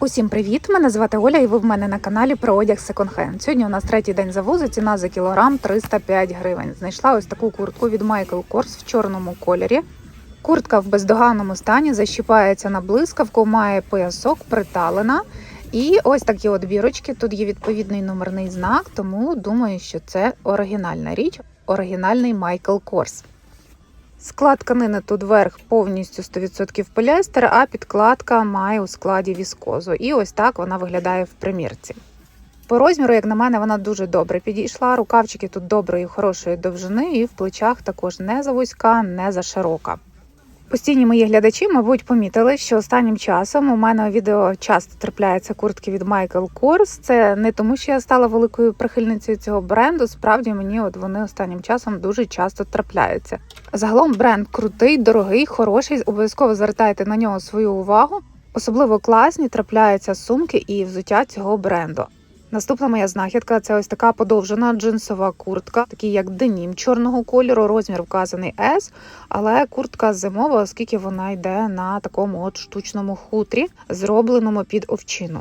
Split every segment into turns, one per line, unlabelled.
Усім привіт! Мене звати Оля, і ви в мене на каналі про одяг секонд-хенд. Сьогодні у нас третій день завозу, ціна за кілограм 305 гривень. Знайшла ось таку куртку від Michael Kors в чорному кольорі. Куртка в бездоганному стані, защіпається на блискавку, має поясок, приталена. І ось такі от бірочки. Тут є відповідний номерний знак, тому думаю, що це оригінальна річ, оригінальний Michael Kors. Склад тканини тут верх повністю 100% поліестер, а підкладка має у складі віскозу. І ось так вона виглядає в примірці. По розміру, як на мене, вона дуже добре підійшла. Рукавчики тут доброї, хорошої довжини, і в плечах також не завузька, не за широка. Постійні мої глядачі, мабуть, помітили, що останнім часом у мене у відео часто трапляються куртки від Michael Kors. Це не тому, що я стала великою прихильницею цього бренду. Справді мені от вони останнім часом дуже часто трапляються. Загалом бренд крутий, дорогий, хороший. Обов'язково звертайте на нього свою увагу. Особливо класні трапляються сумки і взуття цього бренду. Наступна моя знахідка це ось така подовжена джинсова куртка, такий як денім чорного кольору, розмір вказаний S, але куртка зимова, оскільки вона йде на такому от штучному хутрі, зробленому під овчину.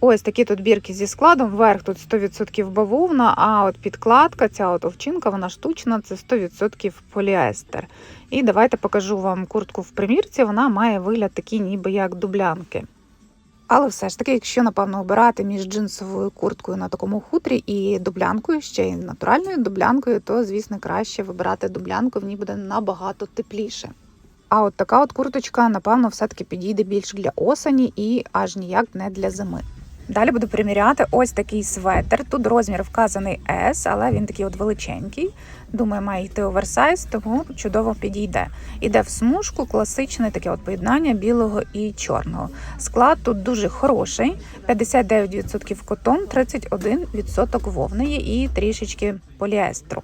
Ось такі тут бірки зі складом. Верх тут 100% бавовна, а от підкладка, ця от овчинка, вона штучна, це 100% поліестер. І давайте покажу вам куртку в примірці. Вона має вигляд такий, ніби як дублянки. Але все ж таки, якщо напевно обирати між джинсовою курткою на такому хутрі і дублянкою, ще й натуральною дублянкою, то звісно краще вибирати дублянку, в ній буде набагато тепліше. А от така от курточка, напевно, все-таки підійде більш для осені і аж ніяк не для зими. Далі буду приміряти ось такий светр. Тут розмір вказаний S, але він такий от величенький. Думаю, має йти оверсайз, тому чудово підійде. Іде в смужку, класичне таке от поєднання білого і чорного. Склад тут дуже хороший: 59% котон, 31% вовни і трішечки поліестру.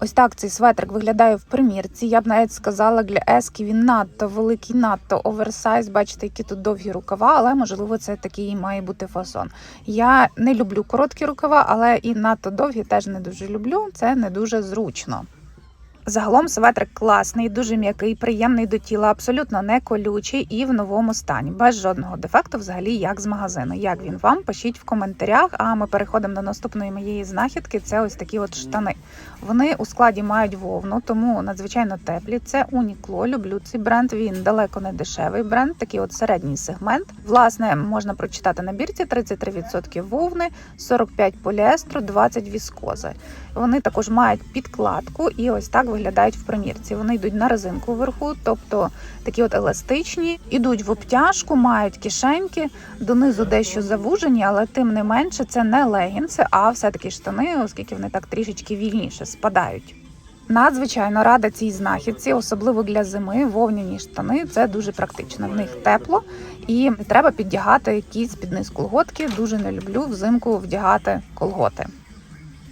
Ось так цей светрик виглядає в примірці. Я б навіть сказала, для ески він надто великий, надто оверсайз. Бачите, які тут довгі рукава, але можливо це такий має бути фасон. Я не люблю короткі рукава, але і надто довгі теж не дуже люблю. Це не дуже зручно. Загалом светрик класний, дуже м'який, приємний до тіла, абсолютно не колючий і в новому стані, без жодного дефекту, взагалі, як з магазину. Як він вам? Пишіть в коментарях. А ми переходимо до наступної моєї знахідки. Це ось такі от штани. Вони у складі мають вовну, тому надзвичайно теплі. Це Uniqlo, Люблю цей бренд. Він далеко не дешевий бренд, такий от середній сегмент. Власне, можна прочитати на бірці: 33% вовни, 45 поліестру, 20 віскози. Вони також мають підкладку і ось так виглядають в примірці. Вони йдуть на резинку вверху, тобто такі от еластичні, ідуть в обтяжку, мають кишеньки, донизу дещо завужені, але тим не менше це не легінси, а все-таки штани, оскільки вони так трішечки вільніше спадають. Надзвичайно рада цій знахідці, особливо для зими. Вовняні штани це дуже практично. В них тепло і треба піддягати якісь під низ колготки. Дуже не люблю взимку вдягати колготи.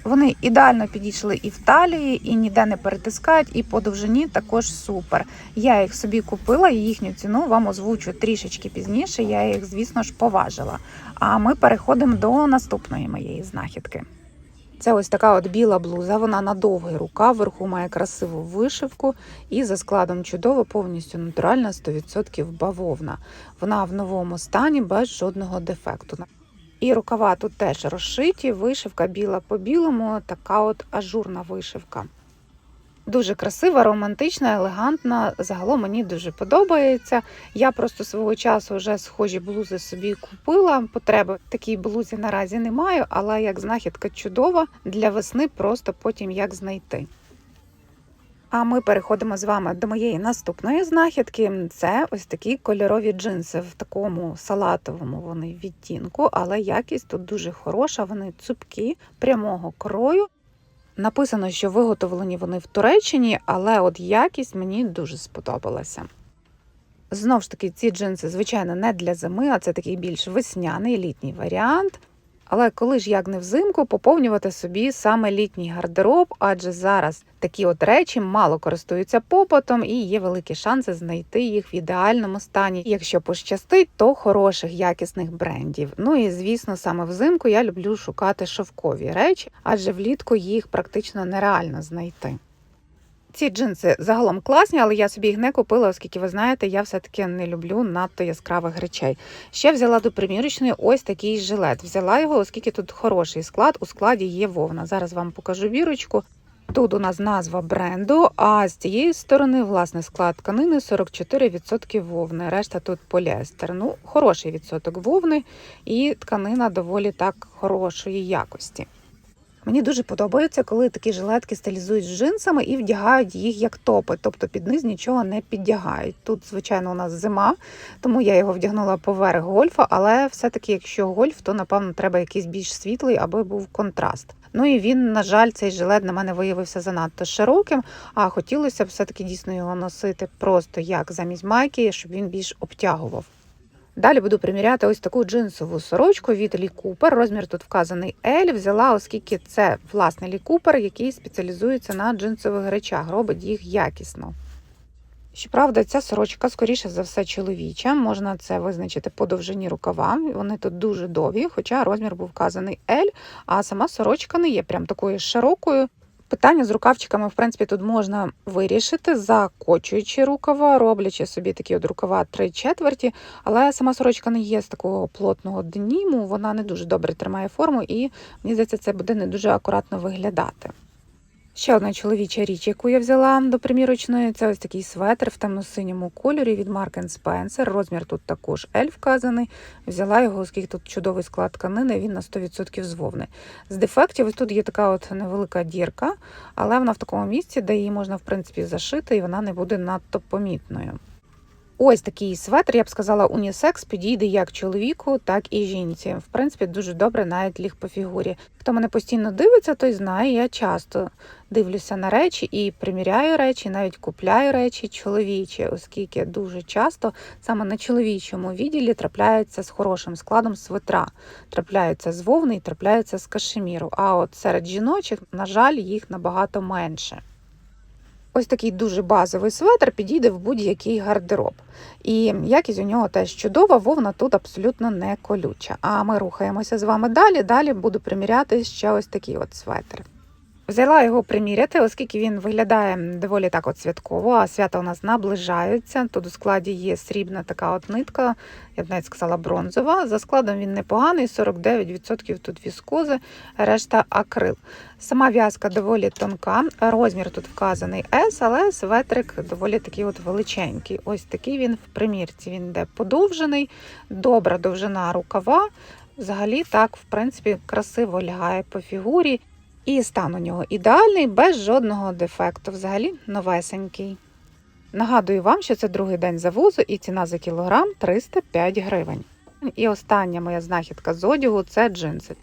Вони ідеально підійшли і в талії, і ніде не перетискають, і по довжині також супер. Я їх собі купила, і їхню ціну вам озвучу трішечки пізніше. Я їх, звісно ж, поважила. А ми переходимо до наступної моєї знахідки. Це ось така от біла блуза, вона на довгий рукав, вверху має красиву вишивку і за складом чудово, повністю натуральна, 100% бавовна. Вона в новому стані без жодного дефекту. І рукава тут теж розшиті, вишивка біла по білому, така от ажурна вишивка. Дуже красива, романтична, елегантна. Загалом мені дуже подобається. Я просто свого часу вже схожі блузи собі купила. Потреби такій блузі наразі не маю, але як знахідка чудова для весни, просто потім як знайти. А ми переходимо з вами до моєї наступної знахідки. Це ось такі кольорові джинси в такому салатовому вони відтінку, але якість тут дуже хороша. Вони цупкі, прямого крою. Написано, що виготовлені вони в Туреччині, але от якість мені дуже сподобалася. Знову ж таки, ці джинси, звичайно, не для зими, а це такий більш весняний літній варіант. Але коли ж як не взимку поповнювати собі саме літній гардероб, адже зараз такі от речі мало користуються попитом і є великі шанси знайти їх в ідеальному стані. Якщо пощастить, то хороших якісних брендів. Ну і звісно, саме взимку я люблю шукати шовкові речі, адже влітку їх практично нереально знайти. Ці джинси загалом класні, але я собі їх не купила, оскільки ви знаєте, я все-таки не люблю надто яскравих речей. Ще взяла до примірочної ось такий жилет. Взяла його, оскільки тут хороший склад. У складі є вовна. Зараз вам покажу бірочку. Тут у нас назва бренду, а з цієї сторони, власне, склад тканини 44% вовни. Решта тут поліестер. Ну, хороший відсоток вовни, і тканина доволі так хорошої якості. Мені дуже подобається, коли такі жилетки стилізують з джинсами і вдягають їх як топи, тобто під низ нічого не піддягають. Тут, звичайно, у нас зима, тому я його вдягнула поверх гольфа, але все-таки, якщо гольф, то напевно треба якийсь більш світлий, аби був контраст. Ну і він, на жаль, цей жилет на мене виявився занадто широким, а хотілося б все-таки дійсно його носити просто як замість майки, щоб він більш обтягував. Далі буду приміряти ось таку джинсову сорочку від Лі Купер. Розмір тут вказаний L. Взяла, оскільки це власне Лі Купер, який спеціалізується на джинсових речах, робить їх якісно. Щоправда, ця сорочка, скоріше за все, чоловіча. Можна це визначити по довжині рукава. Вони тут дуже довгі, хоча розмір був вказаний L, а сама сорочка не є прям такою широкою. Питання з рукавчиками, в принципі, тут можна вирішити, закочуючи рукава, роблячи собі такі от рукава три четверті, але сама сорочка не є з такого плотного дніму, вона не дуже добре тримає форму, і мені здається, це буде не дуже акуратно виглядати. Ще одна чоловіча річ, яку я взяла до примірочної, це ось такий светр в темно-синьому кольорі від Mark Spencer. Розмір тут також L вказаний. Взяла його, оскільки тут чудовий склад тканини, він на 100% з вовни. З дефектів ось тут є така от невелика дірка, але вона в такому місці, де її можна в принципі зашити, і вона не буде надто помітною. Ось такий светр, я б сказала, унісекс підійде як чоловіку, так і жінці. В принципі, дуже добре навіть ліг по фігурі. Хто мене постійно дивиться, той знає, я часто дивлюся на речі і приміряю речі, навіть купляю речі чоловічі, оскільки дуже часто саме на чоловічому відділі трапляються з хорошим складом светра, трапляються з вовни і трапляються з кашеміру. А от серед жіночих, на жаль, їх набагато менше. Ось такий дуже базовий светр підійде в будь-який гардероб. І якість у нього теж чудова, вовна тут абсолютно не колюча. А ми рухаємося з вами далі. Далі буду приміряти ще ось такий от светр. Взяла його приміряти, оскільки він виглядає доволі так от святково, а свята у нас наближаються. Тут у складі є срібна така от нитка, я б навіть сказала бронзова. За складом він непоганий, 49% тут віскози, решта акрил. Сама в'язка доволі тонка, розмір тут вказаний S, але светрик доволі такий от величенький. Ось такий він в примірці. Він йде подовжений, добра довжина рукава. Взагалі так, в принципі, красиво лягає по фігурі. І стан у нього ідеальний, без жодного дефекту. Взагалі новесенький. Нагадую вам, що це другий день завозу і ціна за кілограм 305 гривень. І остання моя знахідка з одягу це джинси.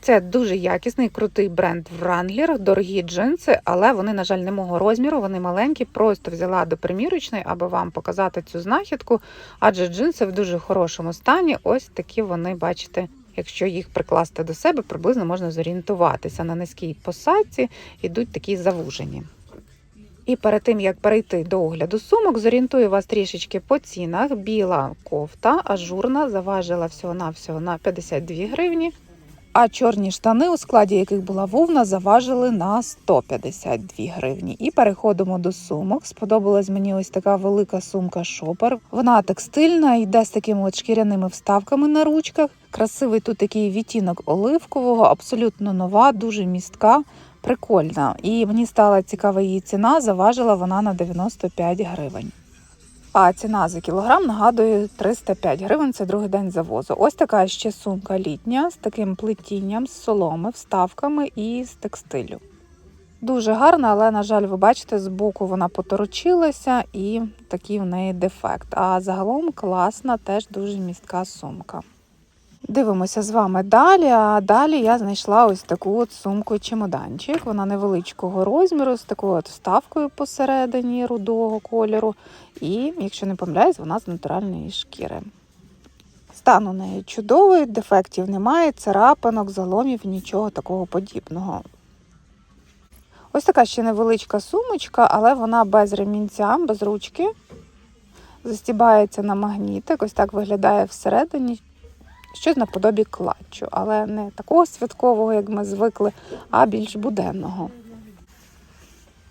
Це дуже якісний, крутий бренд Wrangler, дорогі джинси, але вони, на жаль, не мого розміру, вони маленькі. Просто взяла до примірочної, аби вам показати цю знахідку, адже джинси в дуже хорошому стані. Ось такі вони, бачите, Якщо їх прикласти до себе, приблизно можна зорієнтуватися. На низькій посадці йдуть такі завужені. І перед тим, як перейти до огляду сумок, зорієнтую вас трішечки по цінах. Біла кофта, ажурна, заважила всього-навсього на 52 гривні. А чорні штани, у складі яких була вовна, заважили на 152 гривні. І переходимо до сумок. Сподобалась мені ось така велика сумка шопер. Вона текстильна, йде з такими от шкіряними вставками на ручках. Красивий тут такий відтінок оливкового, абсолютно нова, дуже містка, прикольна. І мені стала цікава її ціна. Заважила вона на 95 гривень. А ціна за кілограм нагадую 305 гривень. Це другий день завозу. Ось така ще сумка літня з таким плетінням, з соломи, вставками і з текстилю. Дуже гарна, але, на жаль, ви бачите, з боку вона поторочилася і такий в неї дефект. А загалом класна, теж дуже містка сумка. Дивимося з вами далі. А далі я знайшла ось таку от сумку чемоданчик. Вона невеличкого розміру, з такою от вставкою посередині рудого кольору. І, якщо не помиляюсь, вона з натуральної шкіри. Стан у неї чудовий, дефектів немає, царапинок, заломів, нічого такого подібного. Ось така ще невеличка сумочка, але вона без ремінця, без ручки. Застібається на магнітик, ось так виглядає всередині щось наподобі клатчу, але не такого святкового, як ми звикли, а більш буденного.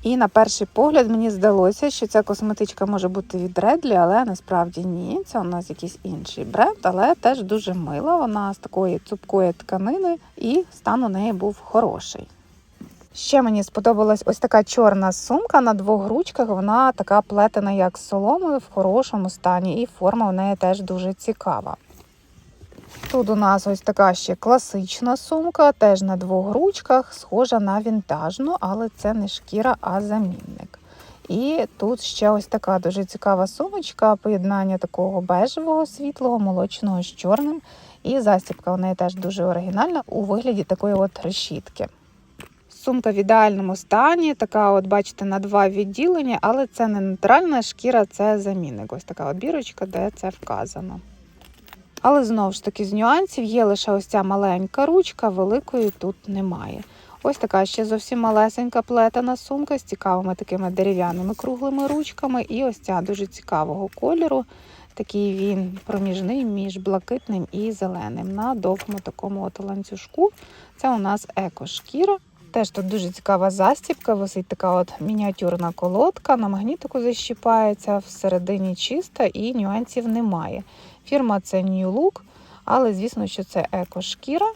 І на перший погляд мені здалося, що ця косметичка може бути від Редлі, але насправді ні. Це у нас якийсь інший бренд, але теж дуже мила. Вона з такої цупкої тканини, і стан у неї був хороший. Ще мені сподобалась ось така чорна сумка на двох ручках. Вона така плетена, як соломою, в хорошому стані, і форма у неї теж дуже цікава. Тут у нас ось така ще класична сумка, теж на двох ручках, схожа на вінтажну, але це не шкіра, а замінник. І тут ще ось така дуже цікава сумочка, поєднання такого бежевого, світлого, молочного з чорним. І застібка у неї теж дуже оригінальна у вигляді такої от решітки. Сумка в ідеальному стані, така, от бачите, на два відділення, але це не натуральна шкіра, це замінник. Ось така от бірочка, де це вказано. Але знову ж таки, з нюансів є лише ось ця маленька ручка, великої тут немає. Ось така ще зовсім малесенька плетена сумка з цікавими такими дерев'яними круглими ручками. І ось ця дуже цікавого кольору. Такий він проміжний між блакитним і зеленим на довгому такому от ланцюжку. Це у нас екошкіра. Теж тут дуже цікава застібка, висить така от мініатюрна колодка, на магнітику защіпається, всередині чиста і нюансів немає. Фірма це New Look, але звісно, що це екошкіра,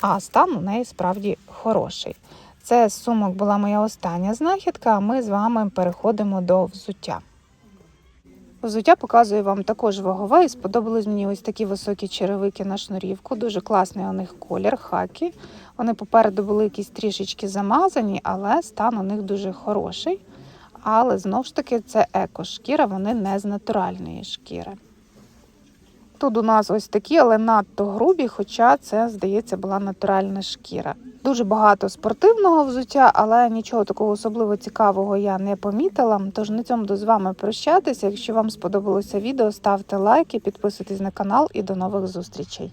а стан у неї справді хороший. Це з сумок була моя остання знахідка, а ми з вами переходимо до взуття. Взуття показую вам також вагове, і сподобались мені ось такі високі черевики на шнурівку. Дуже класний у них колір, хакі. Вони попереду були якісь трішечки замазані, але стан у них дуже хороший. Але знову ж таки це екошкіра, вони не з натуральної шкіри. Тут у нас ось такі, але надто грубі, хоча це, здається, була натуральна шкіра. Дуже багато спортивного взуття, але нічого такого особливо цікавого я не помітила. Тож на цьому буду з вами прощатися. Якщо вам сподобалося відео, ставте лайки, підписуйтесь на канал і до нових зустрічей.